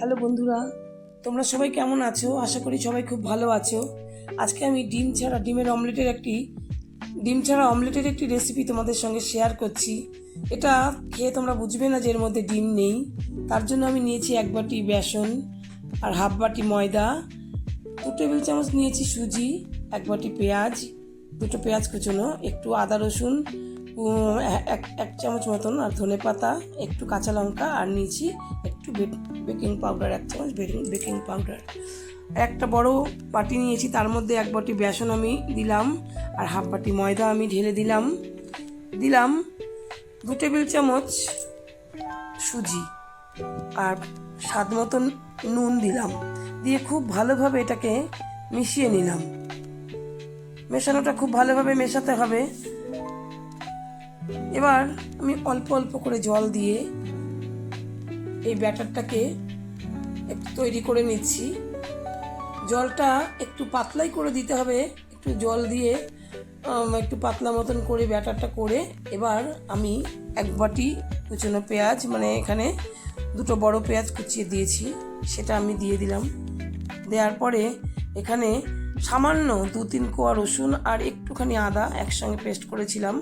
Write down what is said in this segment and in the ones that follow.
Hello বন্ধুরা, তোমরা সবাই কেমন আছো? আশা করি সবাই খুব ভালো আছো। আজকে আমি ডিম ছাড়া, ডিমের অমলেটের একটি, ডিম ছাড়া অমলেটের একটি রেসিপি তোমাদের সঙ্গে শেয়ার করছি। এটা খেয়ে তোমরা বুঝবে না যে এর মধ্যে ডিম নেই। তার জন্য আমি নিয়েছি এক বাটি বেসন আর হাফ বাটি ময়দা। দু টেবিল চামচ নিয়েছি সুজি, এক বাটি পেঁয়াজ দুটো পেঁয়াজ কুচোনো, একটু আদা রসুন এক এক চামচ মতন, আর ধনে পাতা, একটু কাঁচা লঙ্কা, আর নিয়েছি একটু বেকিং পাউডার, এক চামচ বেকিং পাউডার। একটা বড় বাটি নিয়েছি, তার মধ্যে এক বাটি বেসন আমি দিলাম, আর হাফ বাটি ময়দা আমি ঢেলে দিলাম। দিলাম দু টেবিল চামচ সুজি, আর স্বাদ মতন নুন দিলাম। দিয়ে খুব ভালোভাবে এটাকে মিশিয়ে নিলাম। মেশানোটা খুব ভালোভাবে মেশাতে হবে। এবার আমি অল্প অল্প করে জল দিয়ে এই ব্যাটারটাকে একটু তৈরি করে নিচ্ছি। জলটা একটু পাতলাই করে দিতে হবে। একটু জল দিয়ে একটু পাতলা মতন করে ব্যাটারটা করে এবার আমি এক বাটি কুচনো পেঁয়াজ মানে এখানে দুটো বড় পেঁয়াজ কুচিয়ে দিয়েছি, সেটা আমি দিয়ে দিলাম। দেওয়ার পরে এখানে সামান্য দু তিন কোয়া রসুন আর একটুখানি আদা একসঙ্গে পেস্ট করেছিলাম।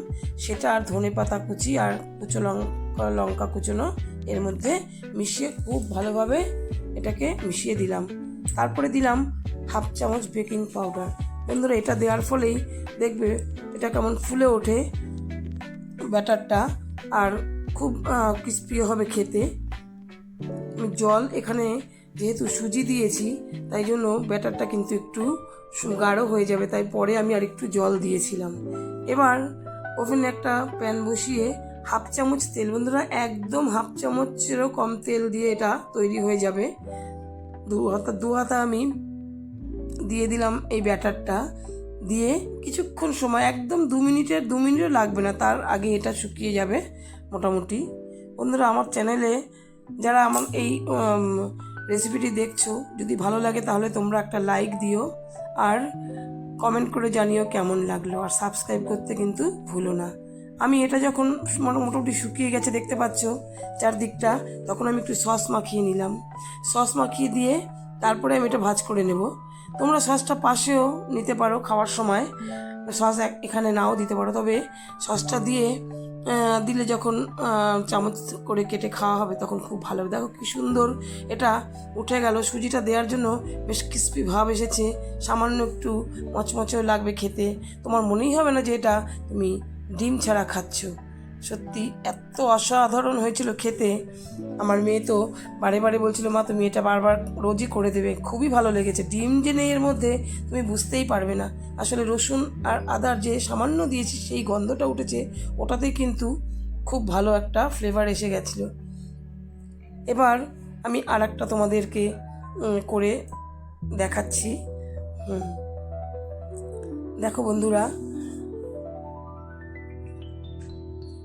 সেটা আর ধনে পাতা কুচি আর কুচো লঙ্কা লঙ্কা কুচোনো এর মধ্যে মিশিয়ে খুব ভালোভাবে এটাকে মিশিয়ে দিলাম। তারপরে দিলাম হাফ চামচ বেকিং পাউডার। বন্ধুরা, এটা দেওয়ার ফলেই দেখবে এটা কেমন ফুলে ওঠে ব্যাটারটা আর খুব ক্রিস্পি হবে খেতে। জল এখানে যেহেতু সুজি দিয়েছি, তাই জন্য ব্যাটারটা কিন্তু একটু গাঢ় হয়ে যাবে, তাই পরে আমি আর একটু জল দিয়েছিলাম। এবার ওভেনে একটা প্যান বসিয়ে হাফ চামচ তেল, বন্ধুরা একদম হাফ চামচেরও কম তেল দিয়ে এটা তৈরি হয়ে যাবে। দু হাতা দু হাতা আমি দিয়ে দিলাম এই ব্যাটারটা। দিয়ে কিছুক্ষণ সময়, একদম দু মিনিটের দু মিনিটও লাগবে না, তার আগে এটা শুকিয়ে যাবে মোটামুটি। বন্ধুরা, আমার চ্যানেলে যারা আমার এই রেসিপিটি দেখছ, যদি ভালো লাগে তাহলে তোমরা একটা লাইক দিও, আর কমেন্ট করে জানিও কেমন লাগল, আর সাবস্ক্রাইব করতে কিন্তু ভুলো না। আমি এটা যখন মোটামুটি শুকিয়ে গেছে দেখতে পাচ্ছ চারদিকটা, তখন আমি একটু সস মাখিয়ে নিলাম। সস মাখিয়ে দিয়ে তারপরে আমি এটা ভাজ করে নেব। তোমরা সসটা পাশেও নিতে পারো খাওয়ার সময়। সস এখানে নাও দিতে পারো, তবে সসটা দিয়ে দিলে যখন চামচ করে কেটে খাওয়া হবে তখন খুব ভালো হবে। দেখো কি সুন্দর এটা উঠে গেল। সুজিটা দেওয়ার জন্য বেশ ক্রিস্পি ভাব এসেছে। সামান্য একটু মচমচেও লাগবে খেতে। তোমার মনেই হবে না যে এটা তুমি ডিম ছাড়া খাচ্ছ। সত্যি এত অসাধারণ হয়েছিল খেতে। আমার মেয়ে তো বারে বারে বলছিল, মা, তুমি এটা বারবার রোজই করে দেবে। খুবই ভালো লেগেছে। ডিম যে নেই এর মধ্যে তুমি বুঝতেই পারবে না। আসলে রসুন আর আদার যে সামান্য দিয়েছি, সেই গন্ধটা উঠেছে, ওটাতেই কিন্তু খুব ভালো একটা ফ্লেভার এসে গেছিল। এবার আমি আর একটা তোমাদেরকে করে দেখাচ্ছি। দেখো বন্ধুরা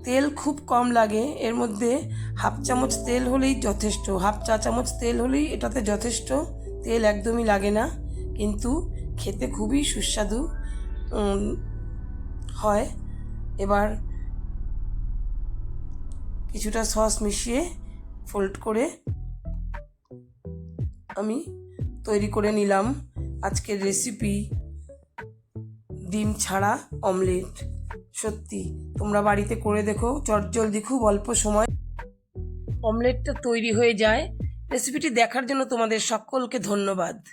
তেল খুব কম লাগে। এর মধ্যে হাফ চামচ তেল হলেই যথেষ্ট। হাফ চা চামচ তেল হলেই এটাতে যথেষ্ট। তেল একদমই লাগে না। কিন্তু খেতে খুবই সুস্বাদু হয়। এবার কিছুটা সস মিশিয়ে ফোল্ড করে আমি তৈরি করে নিলাম আজকের রেসিপি ডিম ছাড়া অমলেট। সত্যি, তোমরা বাড়িতে করে দেখো, চটজলদি খুব অল্প সময়। অমলেটটা তৈরি হয়ে যায়। রেসিপিটি দেখার জন্য তোমাদের সকলকে ধন্যবাদ।